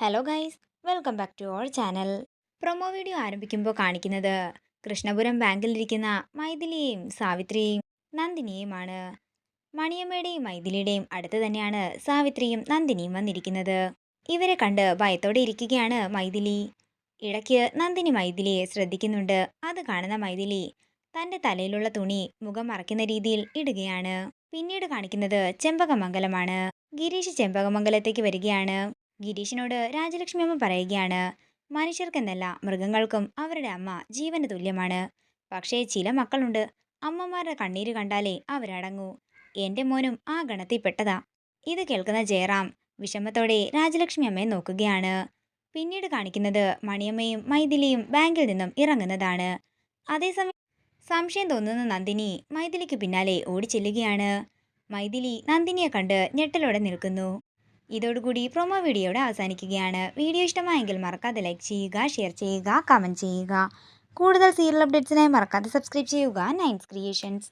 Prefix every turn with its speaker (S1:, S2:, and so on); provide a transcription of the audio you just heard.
S1: Hello guys welcome back to our channel promo video ആരംഭിക്കുമ്പോൾ കാണിക്കുന്നത് കൃഷ്ണപുരം ബാങ്കിലിരിക്കുന്ന മൈഥിലിയെയും സാവിത്രിയും നന്ദിനിയുമാണ്. മണിയമ്മയുടെയും മൈഥിലിയുടെയും അടുത്ത് തന്നെയാണ് സാവിത്രിയും നന്ദിനിയും വന്നിരിക്കുന്നത്. ഇവരെ കണ്ട് ഭയത്തോടെ ഇരിക്കുകയാണ് മൈഥിലി. ഇടയ്ക്ക് നന്ദിനി മൈഥിലിയെ ശ്രദ്ധിക്കുന്നുണ്ട്. അത് കാണുന്ന മൈഥിലി തന്റെ തലയിലുള്ള തുണി മുഖം മറയ്ക്കുന്ന രീതിയിൽ ഇടുകയാണ്. പിന്നീട് കാണിക്കുന്നത് ചെമ്പകമംഗലമാണ്. ഗിരീഷ് ചെമ്പകമംഗലത്തേക്ക് വരികയാണ്. ഗിരീഷിനോട് രാജലക്ഷ്മി അമ്മ പറയുകയാണ് മനുഷ്യർക്കെന്നല്ല മൃഗങ്ങൾക്കും അവരുടെ അമ്മ ജീവന് തുല്യമാണ്. പക്ഷേ ചില മക്കളുണ്ട് അമ്മമാരുടെ കണ്ണീര് കണ്ടാലേ അവരടങ്ങൂ. എന്റെ മോനും ആ ഗണത്തിൽപ്പെട്ടതാ ഇത് കേൾക്കുന്ന ജയറാം വിഷമത്തോടെ രാജലക്ഷ്മി അമ്മയെ നോക്കുകയാണ്. പിന്നീട് കാണിക്കുന്നത് മണിയമ്മയും മൈഥിലിയും ബാങ്കിൽ നിന്നും ഇറങ്ങുന്നതാണ്. അതേസമയം സംശയം തോന്നുന്ന നന്ദിനി മൈഥിലിക്ക് പിന്നാലെ ഓടിച്ചെല്ലുകയാണ്. മൈഥിലി നന്ദിനിയെ കണ്ട് ഞെട്ടലോടെ നിൽക്കുന്നു. ഇതോടുകൂടി പ്രൊമോ വീഡിയോയുടെ അവസാനിക്കുകയാണ്. വീഡിയോ ഇഷ്ടമായെങ്കിൽ മറക്കാതെ ലൈക്ക് ചെയ്യുക ഷെയർ ചെയ്യുക കമന്റ് ചെയ്യുക. കൂടുതൽ സീരിയൽ അപ്ഡേറ്റ്സിനായി മറക്കാതെ സബ്സ്ക്രൈബ് ചെയ്യുക. Nines creations